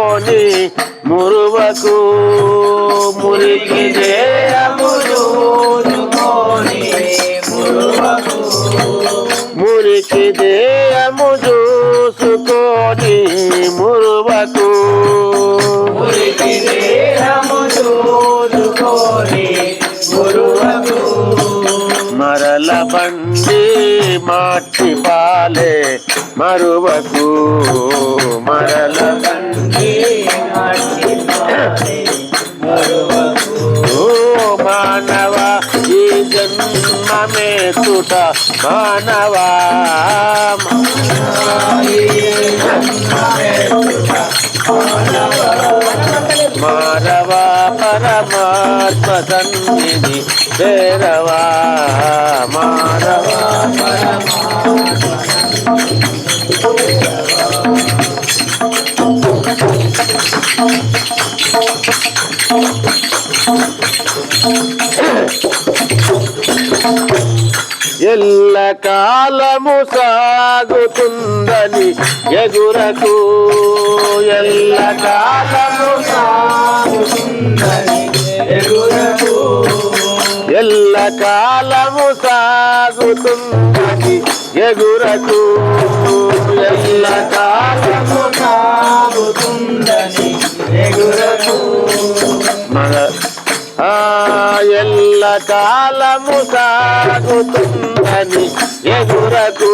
చూసుకొని మురువకు మురికి మురికి దేహము చూసుకొని మురువకు మరల బండి మాటి పాలే మరువకు మరల తండ్రి చేయుట తుట మానవా పరమాత్మ సన్నిధి భైరవా పరమాత్మ ఎల్ల కాలము సాగుతుందని ఎగురకు ఎల్ల కాలము సాగుతుందని ఎగురకు ఎల్ల కాలము సాగుతుందని ఎగురకు ఎల్ల కాలము సాగుతుందని ఎగురకు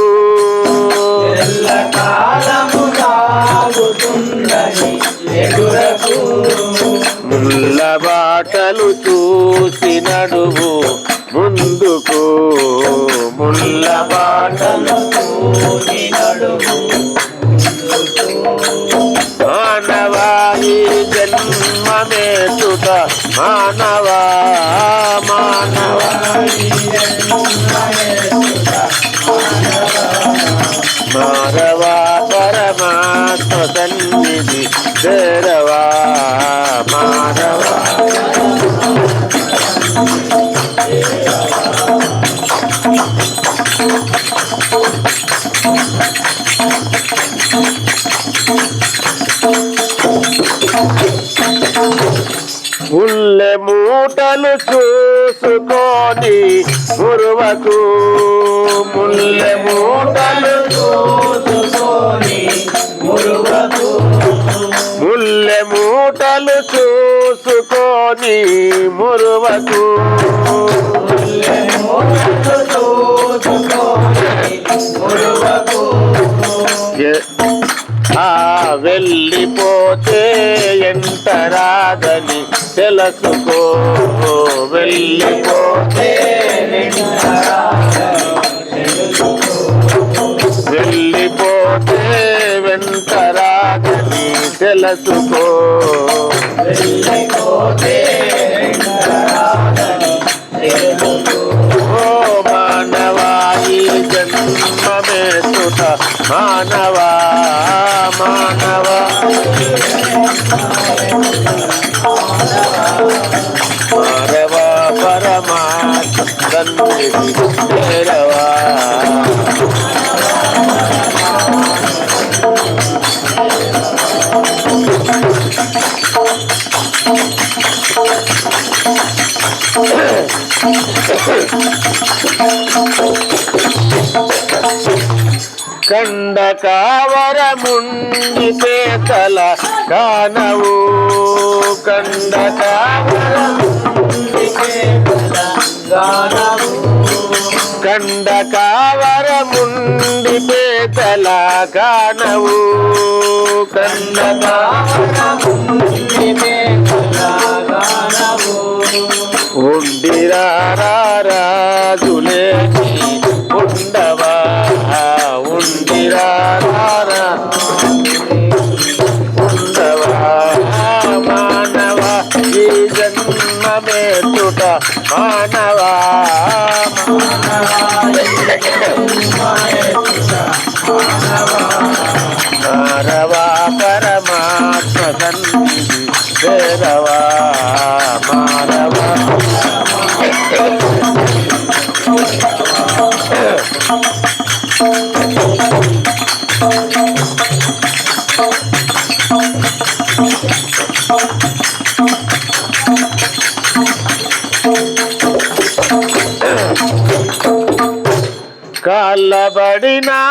కాలము సాగుతుందని ఎగురకు ముల్ల బాటలు చూసి మాధవా మానవా పరమాత్మ సన్నిధి చేరవా మానవా ముల్లె మూటలు చూ చూసుకొని గురువకు ముల్లె మూటలు చూసుకొని గురువకు ముల్లె మూటలు చూసుకొని మురువకు ఆ వెళ్ళిపోతే ఎంత రాదని తెలుసుకో. వెళ్ళిపోతే వెళ్ళిపోతే వెంట రాదని తెలుసుకో వెళ్ళిపోతే సుత మానవా మానవా. పరమాత్మ సన్నిధి కండ కావరముండి పేతల కానవు. కండ కండ కావరముండి పేతల కానవు. కండ ఉండిరారాజులే ఉండవా? ఉండిరారా ఉండవా? మానవ ఈ జన్మమే తుట మానవ? భైరవా పరమాత్మ సన్నిధి భైరవా మానవ Thank you. நல்லபடி நான்